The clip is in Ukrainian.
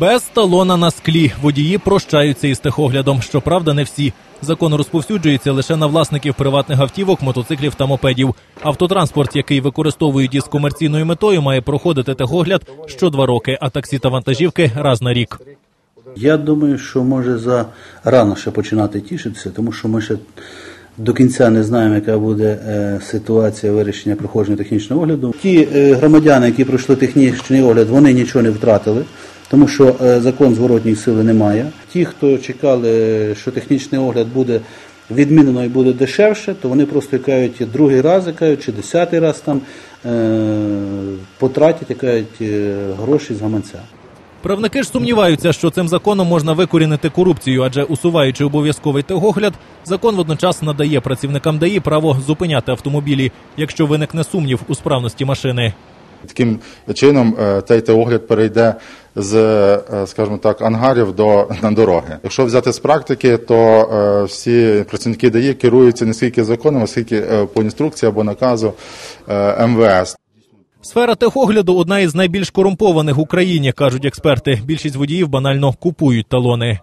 Без талона на склі водії прощаються із техоглядом. Щоправда, не всі. Закон розповсюджується лише на власників приватних автівок, мотоциклів та мопедів. Автотранспорт, який використовують із комерційною метою, має проходити техогляд що два роки, а таксі та вантажівки раз на рік. Я думаю, що може за рано ще починати тішитися, тому що ми ще до кінця не знаємо, яка буде е, ситуація вирішення проходження технічного огляду. Ті е, громадяни, які пройшли технічний огляд, вони нічого не втратили. Тому що е, закон зворотньої сили немає. Ті, хто чекали, що технічний огляд буде відмінено і буде дешевше, то вони просто кажуть другий раз, кажуть, чи десятий раз там е, потратять кажуть, е, гроші з гаманця. Правники ж сумніваються, що цим законом можна викорінити корупцію, адже усуваючи обов'язковий техогляд, закон водночас надає працівникам ДАІ право зупиняти автомобілі, якщо виникне сумнів у справності машини. Таким чином цей теогляд перейде з, е, скажімо так, ангарів до на дороги. Якщо взяти з практики, то е, всі працівники ДАІ керуються не скільки законом, а скільки е, по інструкції або наказу МВС. Сфера техогляду одна із найбільш корумпованих в Україні, кажуть експерти. Більшість водіїв банально купують талони.